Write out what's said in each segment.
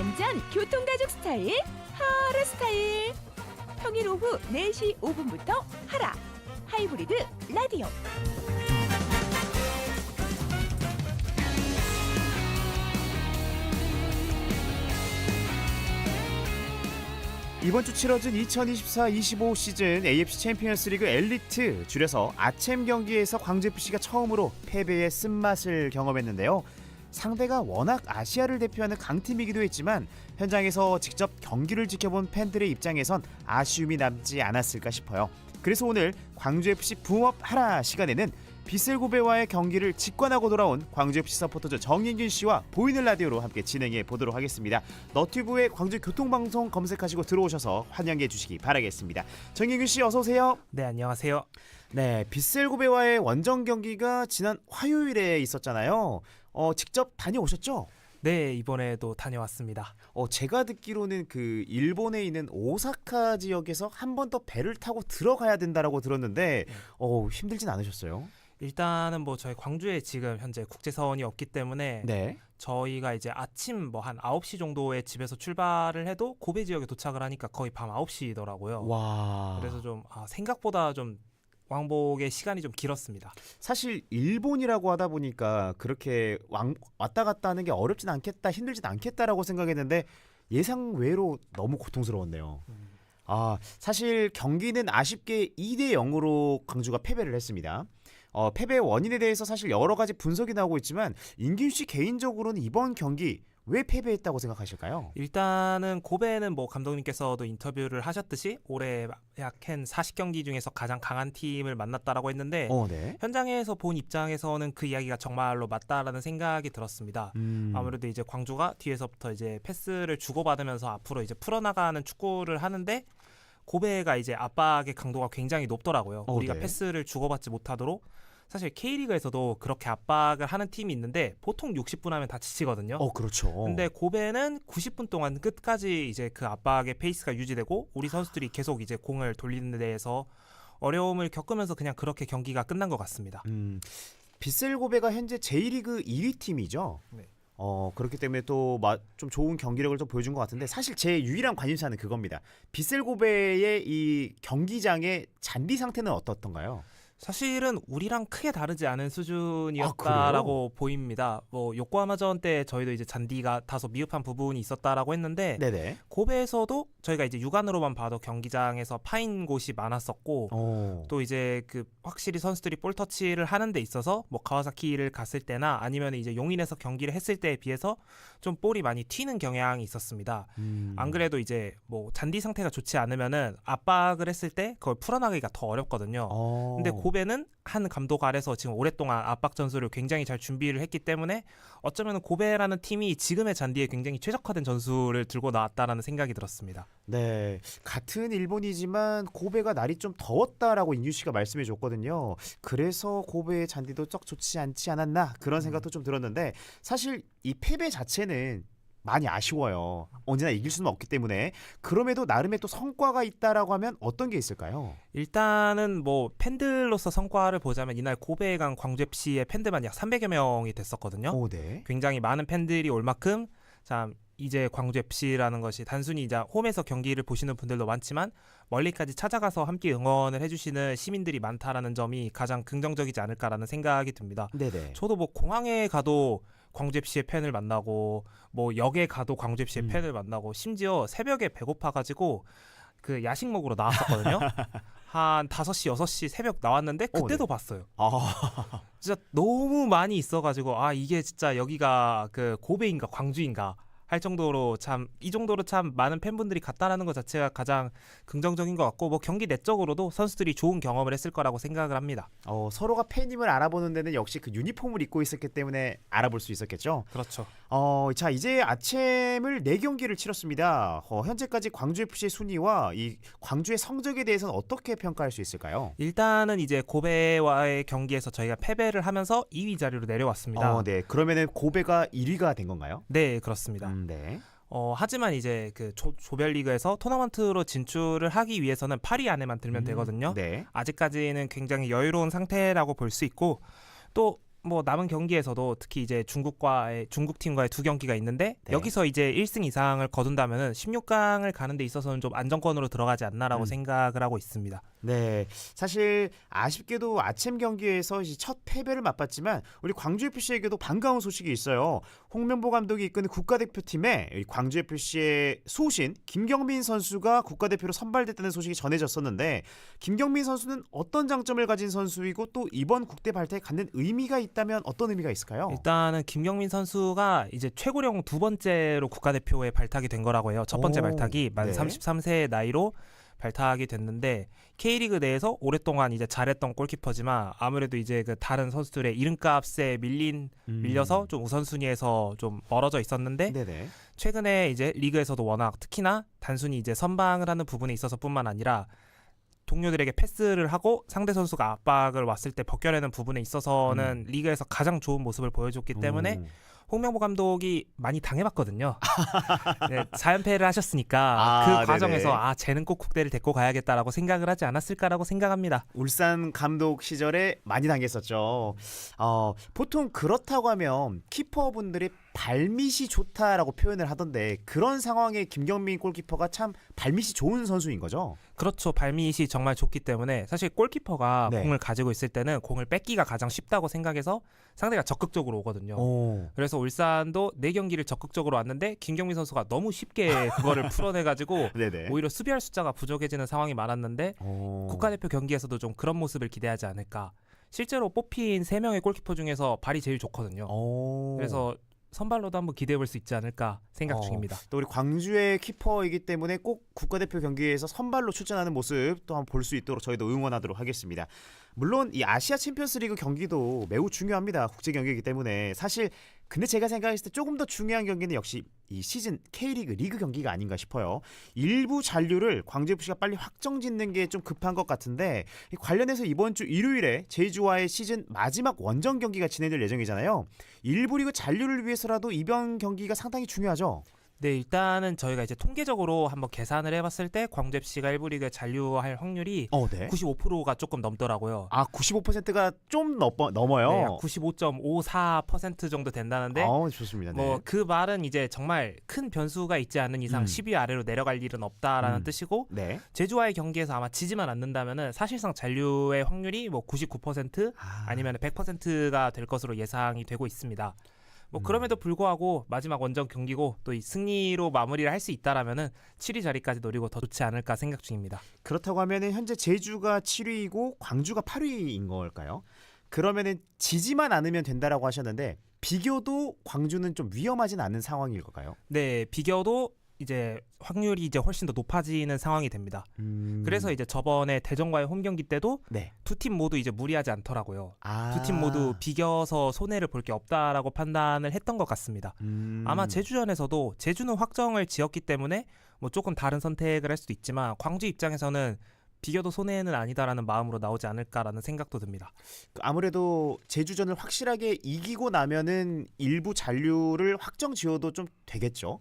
완전 교통가족 스타일 하라 스타일. 평일 오후 4시 5분부터 하라 하이브리드 라디오. 이번 주 치러진 2024-25 시즌 AFC 챔피언스 리그 엘리트 줄여서 아챔 경기에서 광주FC가 처음으로 패배의 쓴맛을 경험했는데요. 상대가 워낙 아시아를 대표하는 강팀이기도 했지만 현장에서 직접 경기를 지켜본 팬들의 입장에선 아쉬움이 남지 않았을까 싶어요. 그래서 오늘 광주FC 붕업 하라 시간에는 비셀고베와의 경기를 직관하고 돌아온 광주FC 서포터즈 정인균 씨와 보이는 라디오로 함께 진행해 보도록 하겠습니다. 너튜브에 광주 교통방송 검색하시고 들어오셔서 환영해 주시기 바라겠습니다. 정인균 씨 어서 오세요. 네 안녕하세요. 네, 비셀고베와의 원정 경기가 지난 화요일에 있었잖아요. 어, 직접 다녀오셨죠? 네 이번에도 다녀왔습니다. 어, 제가 듣기로는 그 일본에 있는 오사카 지역에서 한 번 더 배를 타고 들어가야 된다라고 들었는데 어, 힘들진 않으셨어요? 일단은 뭐 저희 광주에 지금 현재 국제선이 없기 때문에 네. 저희가 이제 아침 뭐 한 9시 정도에 집에서 출발을 해도 고베 지역에 도착을 하니까 거의 밤 9시더라고요. 와. 그래서 좀 아, 생각보다 좀 왕복의 시간이 좀 길었습니다. 사실 일본이라고 하다 보니까 그렇게 왕, 왔다 갔다 하는 게 어렵진 않겠다, 힘들진 않겠다라고 생각했는데 예상 외로 너무 고통스러웠네요. 아, 사실 경기는 아쉽게 2대 0으로 광주가 패배를 했습니다. 어, 패배 원인에 대해서 사실 여러 가지 분석이 나오고 있지만 인균 씨 개인적으로는 이번 경기 왜 패배했다고 생각하실까요? 일단은 고베는 뭐 감독님께서도 인터뷰를 하셨듯이 올해 약 한 40경기 중에서 가장 강한 팀을 만났다라고 했는데 어, 네. 현장에서 본 입장에서는 그 이야기가 정말로 맞다라는 생각이 들었습니다. 음. 아무래도 이제 광주가 뒤에서부터 이제 패스를 주고받으면서 앞으로 이제 풀어나가는 축구를 하는데 고베가 이제 압박의 강도가 굉장히 높더라고요. 어, 우리가 네. 패스를 주고받지 못하도록 사실 K리그에서도 그렇게 압박을 하는 팀이 있는데 보통 60분 하면 다 지치거든요. 어, 그렇죠. 근데 고베는 90분 동안 끝까지 이제 그 압박의 페이스가 유지되고 우리 선수들이 계속 이제 공을 돌리는 데에서 어려움을 겪으면서 그냥 그렇게 경기가 끝난 것 같습니다. 음, 비셀 고베가 현재 J리그 1위 팀이죠. 네. 어 그렇기 때문에 또 좀 좋은 경기력을 좀 보여준 것 같은데 사실 제 유일한 관심사는 그겁니다. 비셀 고베의 이 경기장의 잔디 상태는 어떻던가요? 사실은 우리랑 크게 다르지 않은 아, 수준이었다라고 보입니다. 뭐 요코하마전 때 저희도 이제 잔디가 다소 미흡한 부분이 있었다라고 했는데 네네. 고베에서도 저희가 이제 육안으로만 봐도 경기장에서 파인 곳이 많았었고 어. 또 이제 그 확실히 선수들이 볼 터치를 하는 데 있어서 뭐 가와사키를 갔을 때나 아니면 이제 용인에서 경기를 했을 때에 비해서 좀 볼이 많이 튀는 경향이 있었습니다. 음. 안 그래도 이제 뭐 잔디 상태가 좋지 않으면은 압박을 했을 때 그걸 풀어나가기가 더 어렵거든요. 어. 근데 고베는 한 감독 아래서 지금 오랫동안 압박 전술을 굉장히 잘 준비를 했기 때문에 어쩌면 고베라는 팀이 지금의 잔디에 굉장히 최적화된 전술을 들고 나왔다라는 생각이 들었습니다. 네 같은 일본이지만 고베가 날이 좀 더웠다라고 인규 씨가 말씀해 줬거든요. 그래서 고베의 잔디도 썩 좋지 않지 않았나 그런 생각도 좀 들었는데 사실 이 패배 자체는 많이 아쉬워요. 언제나 이길 수는 없기 때문에 그럼에도 나름의 또 성과가 있다라고 하면 어떤 게 있을까요? 일단은 뭐 팬들로서 성과를 보자면 이날 고베에 간 광주 FC의 팬들만 약 300여 명이 됐었거든요. 오, 네. 굉장히 많은 팬들이 올 만큼 참 이제 광주 FC라는 것이 단순히 이제 홈에서 경기를 보시는 분들도 많지만 멀리까지 찾아가서 함께 응원을 해주시는 시민들이 많다라는 점이 가장 긍정적이지 않을까라는 생각이 듭니다. 네네. 저도 뭐 공항에 가도 광주 FC의 팬을 만나고 뭐 역에 가도 광주 FC의 음. 팬을 만나고 심지어 새벽에 배고파 가지고 그 야식 먹으러 나왔었거든요. 한 5시, 6시 새벽 나왔는데 어, 그때도 네. 봤어요. 아, 진짜 너무 많이 있어가지고 아 이게 진짜 여기가 그 고베인가 광주인가 할 정도로 참 이 정도로 참 많은 팬분들이 갔다라는 것 자체가 가장 긍정적인 것 같고 뭐 경기 내적으로도 선수들이 좋은 경험을 했을 거라고 생각을 합니다. 어, 서로가 팬임을 알아보는 데는 역시 그 유니폼을 입고 있었기 때문에 알아볼 수 있었겠죠. 그렇죠. 어, 자 이제 아침을 네 경기를 치렀습니다. 어, 현재까지 광주 FC의 순위와 이 광주의 성적에 대해서는 어떻게 평가할 수 있을까요? 일단은 이제 고베와의 경기에서 저희가 패배를 하면서 2위 자리로 내려왔습니다. 어, 네. 그러면은 고베가 1위가 된 건가요? 네, 그렇습니다. 음, 네. 어, 하지만 이제 그 조, 조별리그에서 토너먼트로 진출을 하기 위해서는 8위 안에만 들면 음, 되거든요. 네. 아직까지는 굉장히 여유로운 상태라고 볼 수 있고 또 뭐 남은 경기에서도 특히 이제 중국과의 중국 팀과의 두 경기가 있는데 네. 여기서 이제 1승 이상을 거둔다면은 16강을 가는 데 있어서는 좀 안정권으로 들어가지 않나라고 음. 생각을 하고 있습니다. 네, 사실 아쉽게도 아침 경기에서 이제 첫 패배를 맛봤지만 우리 광주 FC에게도 반가운 소식이 있어요. 홍명보 감독이 이끄는 국가대표팀에 광주 FC의 소신 김경민 선수가 국가대표로 선발됐다는 소식이 전해졌었는데 김경민 선수는 어떤 장점을 가진 선수이고 또 이번 국대 발탁에 갖는 의미가 있다면 어떤 의미가 있을까요? 일단은 김경민 선수가 이제 최고령 두 번째로 국가대표에 발탁이 된 거라고 해요. 첫 번째 오, 발탁이 만 네. 33세의 나이로 발탁이 됐는데 K리그 내에서 오랫동안 이제 잘했던 골키퍼지만 아무래도 이제 그 다른 선수들의 이름값에 밀린 음. 밀려서 좀 우선순위에서 좀 멀어져 있었는데 네네. 최근에 이제 리그에서도 워낙 특히나 단순히 이제 선방을 하는 부분에 있어서뿐만 아니라 동료들에게 패스를 하고 상대 선수가 압박을 왔을 때 벗겨내는 부분에 있어서는 리그에서 가장 좋은 모습을 보여줬기 때문에 음. 홍명보 감독이 많이 당해봤거든요. 네, 4연패를 하셨으니까 아, 그 네네. 과정에서 아 쟤는 꼭 국대를 데리고 가야겠다라고 생각을 하지 않았을까라고 생각합니다. 울산 감독 시절에 많이 당했었죠. 어, 보통 그렇다고 하면 키퍼분들이 발밑이 좋다라고 표현을 하던데 그런 상황에 김경민 골키퍼가 참 발밑이 좋은 선수인 거죠. 그렇죠. 발밑이 정말 좋기 때문에 사실 골키퍼가 네. 공을 가지고 있을 때는 공을 뺏기가 가장 쉽다고 생각해서 상대가 적극적으로 오거든요. 오. 그래서 울산도 네 경기를 적극적으로 왔는데 김경민 선수가 너무 쉽게 그거를 풀어내가지고. 오히려 수비할 숫자가 부족해지는 상황이 많았는데 오. 국가대표 경기에서도 좀 그런 모습을 기대하지 않을까. 실제로 뽑힌 세 명의 골키퍼 중에서 발이 제일 좋거든요. 오. 그래서 선발로도 한번 기대해 볼 수 있지 않을까 생각 어. 중입니다. 또 우리 광주의 키퍼이기 때문에 꼭 국가대표 경기에서 선발로 출전하는 모습 또 한번 볼 수 있도록 저희도 응원하도록 하겠습니다. 물론 이 아시아 챔피언스리그 경기도 매우 중요합니다. 국제 경기이기 때문에 사실 근데 제가 생각했을 때 조금 더 중요한 경기는 역시 이 시즌 K리그 리그 경기가 아닌가 싶어요. 일부 잔류를 광주 FC가 빨리 확정 짓는 게 좀 급한 것 같은데 이 관련해서 이번 주 일요일에 제주와의 시즌 마지막 원정 경기가 진행될 예정이잖아요. 일부 리그 잔류를 위해서라도 이번 경기가 상당히 중요하죠. 네, 일단은 저희가 이제 통계적으로 한번 계산을 해봤을 때 광주 FC가 1부 리그에 잔류할 확률이 어, 네. 95%가 조금 넘더라고요. 아, 95%가 좀 넘어, 넘어요. 네, 95.54% 정도 된다는데 어, 좋습니다. 네. 뭐그 말은 이제 정말 큰 변수가 있지 않는 이상 음. 10위 아래로 내려갈 일은 없다라는 음. 뜻이고 네. 제주와의 경기에서 아마 지지만 않는다면은 사실상 잔류의 확률이 뭐 99% 아, 아니면 100%가 될 것으로 예상이 되고 있습니다. 뭐 음. 그럼에도 불구하고 마지막 원정 경기고 또 이 승리로 마무리를 할 수 있다라면은 7위 자리까지 노리고 더 좋지 않을까 생각 중입니다. 그렇다고 하면은 현재 제주가 7위이고 광주가 8위인 걸까요? 그러면은 지지만 않으면 된다라고 하셨는데 비교도 광주는 좀 위험하진 않은 상황일 걸까요? 네, 비교도 이제 확률이 이제 훨씬 더 높아지는 상황이 됩니다. 음. 그래서 이제 저번에 대전과의 홈 경기 때도 네. 두 팀 모두 이제 무리하지 않더라고요. 아. 두 팀 모두 비겨서 손해를 볼 게 없다라고 판단을 했던 것 같습니다. 음. 아마 제주전에서도 제주는 확정을 지었기 때문에 뭐 조금 다른 선택을 할 수도 있지만 광주 입장에서는 비겨도 손해는 아니다라는 마음으로 나오지 않을까라는 생각도 듭니다. 아무래도 제주전을 확실하게 이기고 나면은 일부 잔류를 확정 지어도 좀 되겠죠.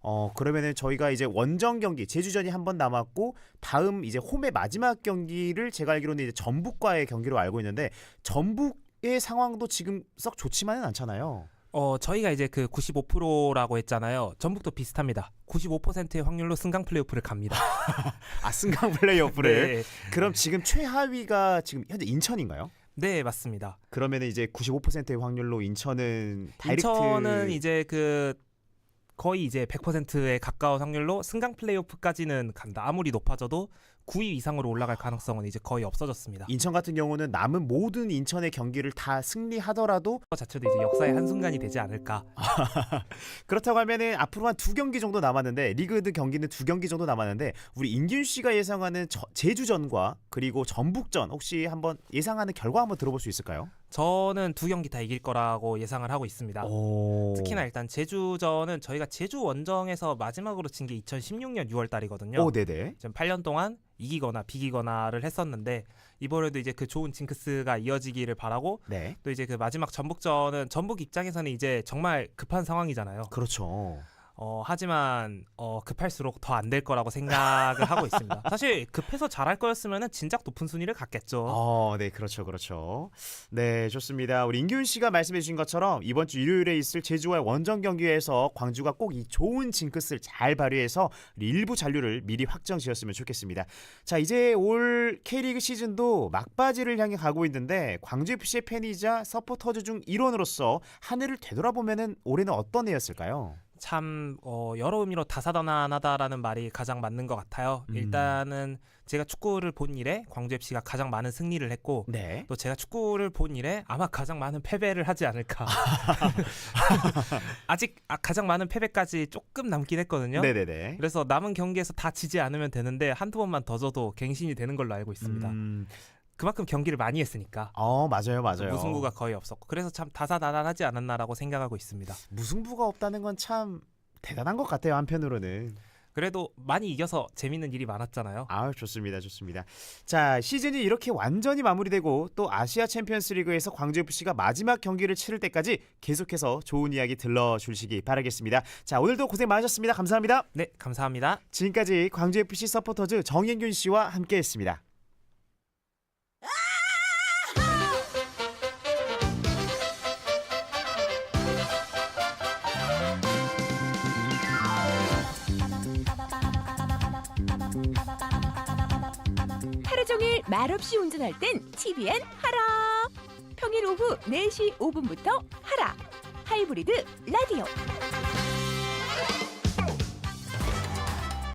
어 그러면은 저희가 이제 원정 경기 제주전이 한 번 남았고 다음 이제 홈의 마지막 경기를 제가 알기로는 이제 전북과의 경기로 알고 있는데 전북의 상황도 지금 썩 좋지만은 않잖아요. 어 저희가 이제 그 95%라고 했잖아요. 전북도 비슷합니다. 95%의 확률로 승강 플레이오프를 갑니다. 아 승강 플레이오프를 네, 그럼 지금 최하위가 지금 현재 인천인가요? 네 맞습니다. 그러면은 이제 95%의 확률로 인천은 다이렉트 인천은 이제 그 거의 이제 100%에 가까운 확률로 승강 플레이오프까지는 간다. 아무리 높아져도 9위 이상으로 올라갈 가능성은 이제 거의 없어졌습니다. 인천 같은 경우는 남은 모든 인천의 경기를 다 승리하더라도 그 자체도 이제 역사의 한 순간이 되지 않을까. 그렇다고 하면은 앞으로 한 두 경기 정도 남았는데 리그드 경기는 두 경기 정도 남았는데 우리 인균 씨가 예상하는 저- 제주전과 그리고 전북전 혹시 한번 예상하는 결과 한번 들어볼 수 있을까요? 저는 두 경기 다 이길 거라고 예상을 하고 있습니다. 오. 특히나 일단 제주전은 저희가 제주 원정에서 마지막으로 친 게 2016년 6월 달이거든요. 오 네네. 지금 8년 동안 이기거나 비기거나를 했었는데 이번에도 이제 그 좋은 징크스가 이어지기를 바라고 네. 또 이제 그 마지막 전북전은 전북 입장에서는 이제 정말 급한 상황이잖아요. 그렇죠. 어, 하지만 어, 급할수록 더 안 될 거라고 생각을 하고 있습니다. 사실 급해서 잘할 거였으면 진작 높은 순위를 갔겠죠. 어, 네, 그렇죠, 그렇죠. 네, 좋습니다. 우리 인균 씨가 말씀해주신 것처럼 이번 주 일요일에 있을 제주와의 원정 경기에서 광주가 꼭 이 좋은 징크스를 잘 발휘해서 일부 잔류를 미리 확정지었으면 좋겠습니다. 자, 이제 올 K리그 시즌도 막바지를 향해 가고 있는데 광주 FC의 팬이자 서포터즈 중 일원으로서 한 해를 되돌아보면은 올해는 어떤 해였을까요? 참 어, 여러 의미로 다사다난하다라는 말이 가장 맞는 것 같아요. 음. 일단은 제가 축구를 본 일에 광주 FC가 가장 많은 승리를 했고 네. 또 제가 축구를 본 일에 아마 가장 많은 패배를 하지 않을까. 아직 아, 가장 많은 패배까지 조금 남긴 했거든요. 네네네. 그래서 남은 경기에서 다 지지 않으면 되는데 한두 번만 더 져도 갱신이 되는 걸로 알고 있습니다. 음, 그만큼 경기를 많이 했으니까. 어, 맞아요, 맞아요. 무승부가 거의 없었고 그래서 참 다사다난하지 않았나라고 생각하고 있습니다. 무승부가 없다는 건 참 대단한 것 같아요, 한편으로는. 그래도 많이 이겨서 재밌는 일이 많았잖아요. 아 좋습니다 좋습니다 자 시즌이 이렇게 완전히 마무리되고 또 아시아 챔피언스 리그에서 광주 FC가 마지막 경기를 치를 때까지 계속해서 좋은 이야기 들러주시기 바라겠습니다 자 오늘도 고생 많으셨습니다 감사합니다 네, 감사합니다. 지금까지 광주 FC 서포터즈 정현균 씨와 함께했습니다 종일 말없이 운전할 땐 TVN 하라. 평일 오후 4시 5분부터 하라. 하이브리드 라디오.